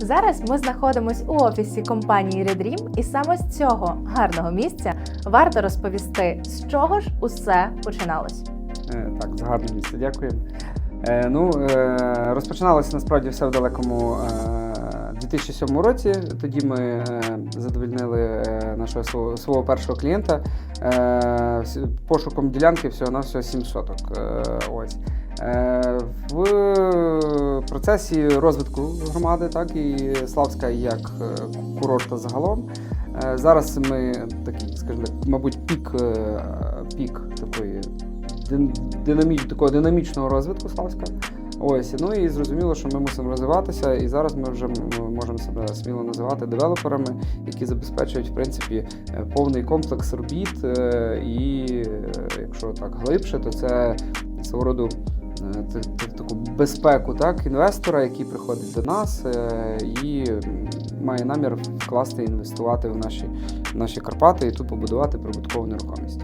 Зараз ми знаходимось у офісі компанії Redream, і саме з цього гарного місця варто розповісти, з чого ж усе починалось. Е, Так, за гарне місце, дякую. Е, ну, е, розпочиналося насправді все в далекому е, 2007 році. Тоді ми е, задовольнили е, нашого свого, першого клієнта пошуком ділянки всього на всього 7 соток. Ось. Процесі розвитку громади, так і Славська як е, курорта загалом. Е, Зараз ми такий, скажімо мабуть, пік, е, пік такої динаміч, такого динамічного розвитку Славська. Ось, ну і зрозуміло, що ми мусимо розвиватися, і зараз ми вже можемо себе сміло називати девелоперами, які забезпечують в принципі повний комплекс робіт. І якщо так глибше, то це свого роду таку безпеку так, інвестора, який приходить до нас е, і має намір вкласти інвестувати в наші, в наші Карпати і тут побудувати прибуткову нерухомість.